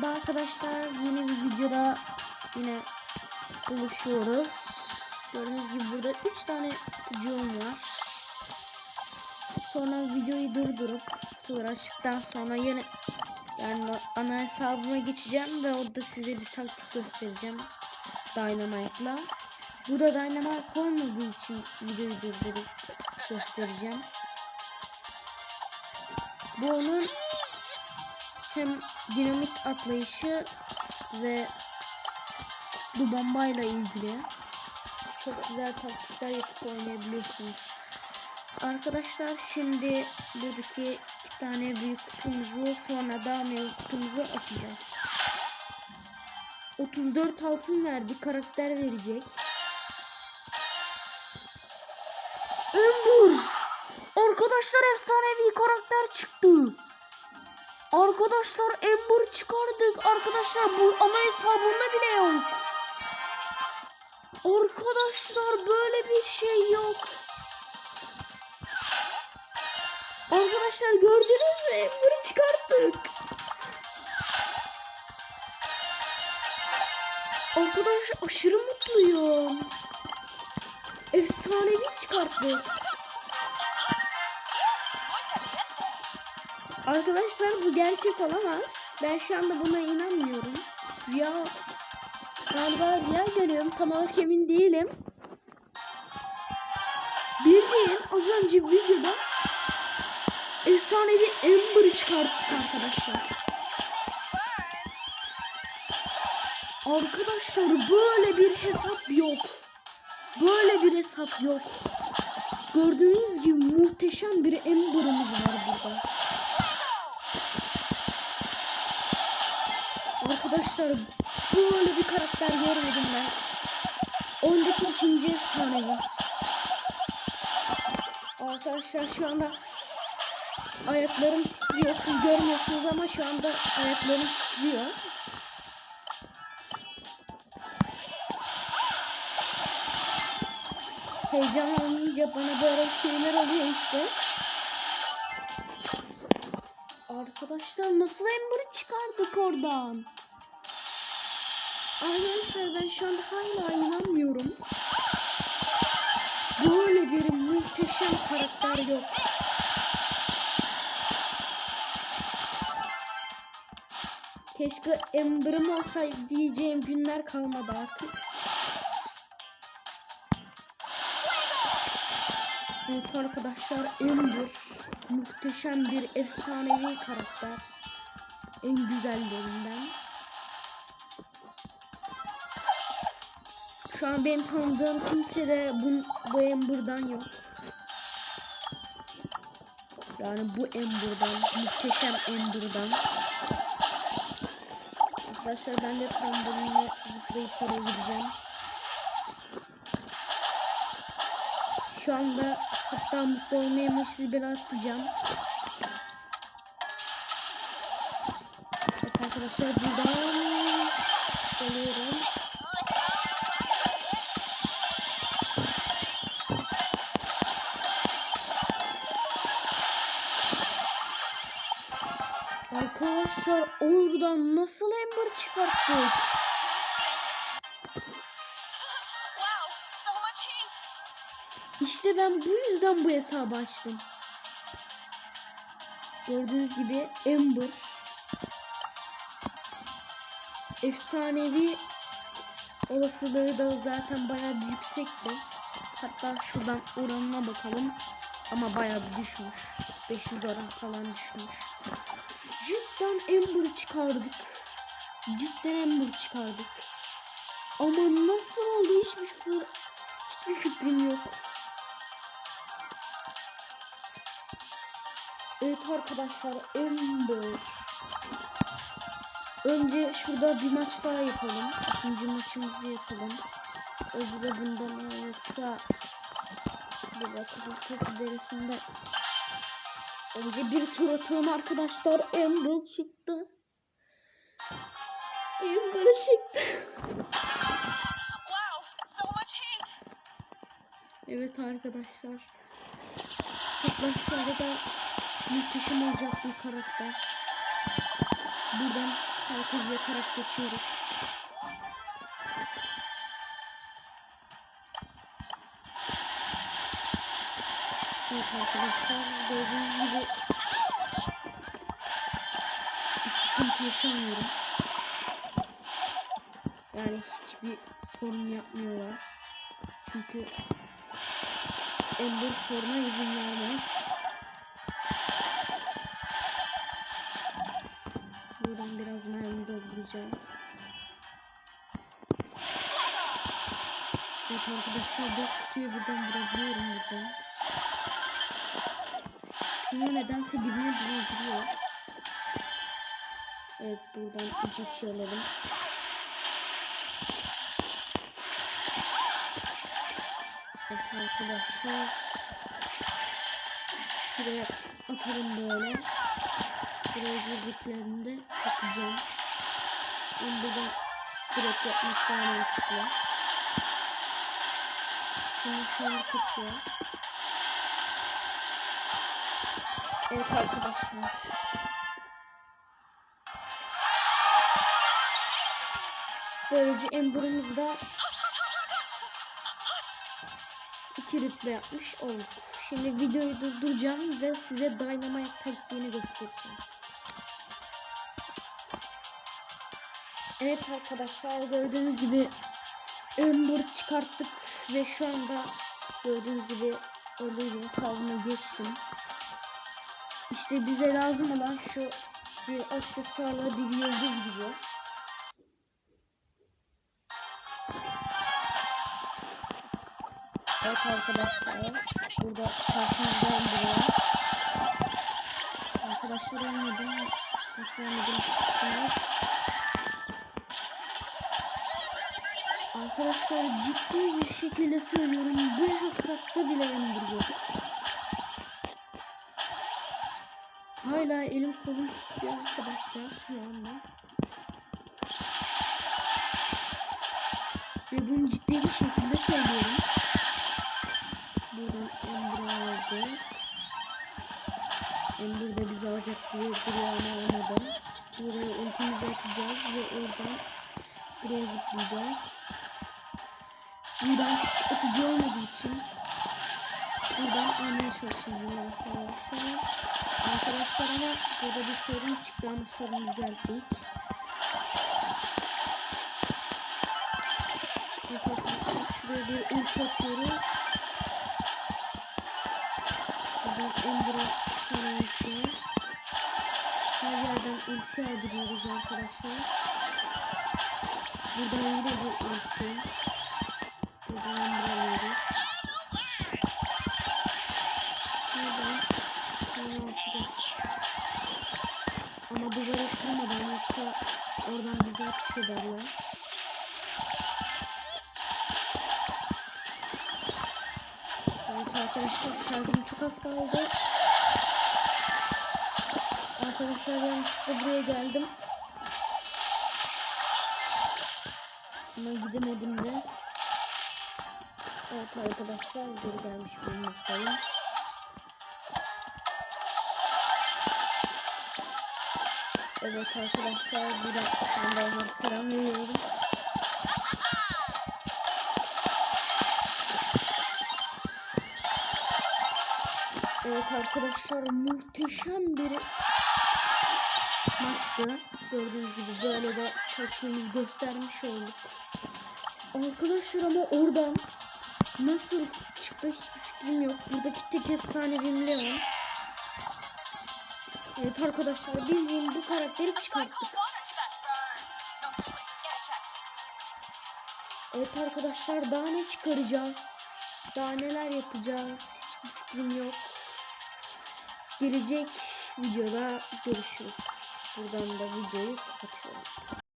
Merhaba arkadaşlar. Yeni bir videoda yine buluşuyoruz. Gördüğünüz gibi burada 3 tane kutucuğum var. Sonra videoyu durdurup kutuları açtıktan sonra yine yani ana hesabıma geçeceğim ve orada size bir taktik göstereceğim. Dynamite'la. Burada Dynamite koymadığı için videoyu durdurup göstereceğim. Bu onun hem dinamit atlayışı ve bu bombayla ilgili çok güzel taktikler yapıp oynayabiliyorsunuz. Arkadaşlar şimdi buradaki iki tane büyük kutumuzu sonra da meyve kutumuzu açacağız. 34 altın verdi. Karakter verecek. Ömbur! Arkadaşlar efsanevi karakter çıktı. Arkadaşlar Ember çıkardık. Arkadaşlar bu ana hesabında bile yok. Arkadaşlar böyle bir şey yok. Arkadaşlar gördünüz mü? Ember'ı çıkarttık. Arkadaşlar aşırı mutluyum. Efsanevi çıkarttık. Arkadaşlar bu gerçek olamaz. Ben şu anda buna inanmıyorum. Rüya galiba rüya görüyorum. Tam olarak emin değilim. Bildiğin az önce videoda efsanevi Ember'ı çıkarttık arkadaşlar. Arkadaşlar böyle bir hesap yok. Böyle bir hesap yok. Gördüğünüz gibi muhteşem bir Ember'ımız var burada. Arkadaşlar böyle bir karakter görmedim ben. Ondaki ikinci efsanevi. Arkadaşlar şu anda ayaklarım titriyor. Siz görmüyorsunuz ama şu anda ayaklarım titriyor. Heyecanlanınca bana böyle şeyler oluyor işte. Arkadaşlar nasıl Ember'ı çıkardık oradan? Arkadaşlar ben şu anda hala inanmıyorum. Böyle bir muhteşem karakter yok. Keşke Ember'ım olsaydı diyeceğim günler kalmadı artık. Evet arkadaşlar Ember muhteşem bir efsanevi karakter. En güzellerinden. Şu an benim tanıdığım kimse de bu, bu Ember'dan yok. Yani bu Ember'dan, muhteşem Ember'dan. Arkadaşlar ben de trambolinle zıplayıp oraya gideceğim. Şu anda hatta mutlu olmayayım sizi bile atacağım. Evet arkadaşlar buradan geliyorum. Arkadaşlar oradan nasıl Ember çıkarttık? İşte ben bu yüzden bu hesabı açtım. Gördüğünüz gibi Ember efsanevi olasılığı da zaten bayağı yüksekti. Hatta şuradan oranına bakalım. Ama bayağı bir düşmüş. 500 oran falan düşmüş. Cidden Ember'ı çıkardık. Cidden Ember çıkardık. Ama nasıl oldu hiçbir fikir, hiçbir fikrim yok. Evet arkadaşlar Ember. Önce şurada bir maç daha yapalım. İkinci maçımızı yapalım. Öbürü bunda mı yoksa bir bakalım kesi derisinde. Önce bir tur atalım arkadaşlar. Ember çıktı. Ember çıktı. Evet arkadaşlar. Saklanışlarda da muhteşem olacak bir karakter. Buradan Herkes yakarak geçiyoruz. Evet arkadaşlar gördüğünüz gibi bir sıkıntı yaşamıyorum. Yani hiçbir sorun yapmıyorlar. Çünkü Ember soruna izin vermez. Buradan biraz mermi dolduracağım. Evet arkadaşlar dört kutuyu buradan vurabiliyorum buradan. Ama nedense dibine dibine duruyor. Evet buradan iki alalım. Evet arkadaşlar. Şuraya atalım böyle. Buraya girdiklerinde takacağım. Ben buradan direkt yapmak daha mantıklı. Şimdi şöyle kaçıyor. Evet arkadaşlar. Böylece Ember'ımız da iki rütbe yapmış olduk. Şimdi videoyu durduracağım ve size Dynamite taktiğini göstereceğim. Evet arkadaşlar gördüğünüz gibi Ember çıkarttık ve şu anda gördüğünüz gibi öyle hesabına geçtim. İşte bize lazım olan şu bir aksesuarla bir yıldız gücü. Evet arkadaşlar burada karşımızda duruyor. Arkadaşlar ölmedim. Nasıl bilmiyorum. Arkadaşlar ciddi bir şekilde söylüyorum. Bu hesapta bile öldürüyor. Hala elim kolum titriyor arkadaşlar şu anda. Ve bunu ciddi bir şekilde söylüyorum. Buradan Ember aldı. Ember de bizi alacak diye duruyor ama olmadı. Buraya ultimizi atacağız ve oradan buraya zıplayacağız. Buradan hiç atıcı olmadığı için buradan almaya çalışacağız arkadaşlar. Arkadaşlar ama burada bir sorun çıktı ama sorunu düzelttik. Arkadaşlar şuraya bir ulti atıyoruz. Buradan Ember'a tane ulti. Her yerden ulti yağdırıyoruz arkadaşlar. Buradan yine bir ulti. Buradan Ember'a oradan bize atış ederler. Evet arkadaşlar şarjım çok az kaldı. Arkadaşlar yanlışlıkla buraya geldim. Ama gidemedim de. Evet arkadaşlar geri gelmiş bulunmaktayım. Evet arkadaşlar buradan ben de onlara selam veriyorum. Evet arkadaşlar muhteşem bir maçtı. Gördüğünüz gibi böyle de taktiğimizi göstermiş olduk. Arkadaşlar ama oradan nasıl çıktı hiçbir fikrim yok. Buradaki tek efsanevim Leon. Evet arkadaşlar bildiğim bu karakteri çıkarttık. Evet arkadaşlar daha ne çıkaracağız? Daha neler yapacağız? Hiçbir fikrim yok. Gelecek videoda görüşürüz. Buradan da videoyu kapatıyorum.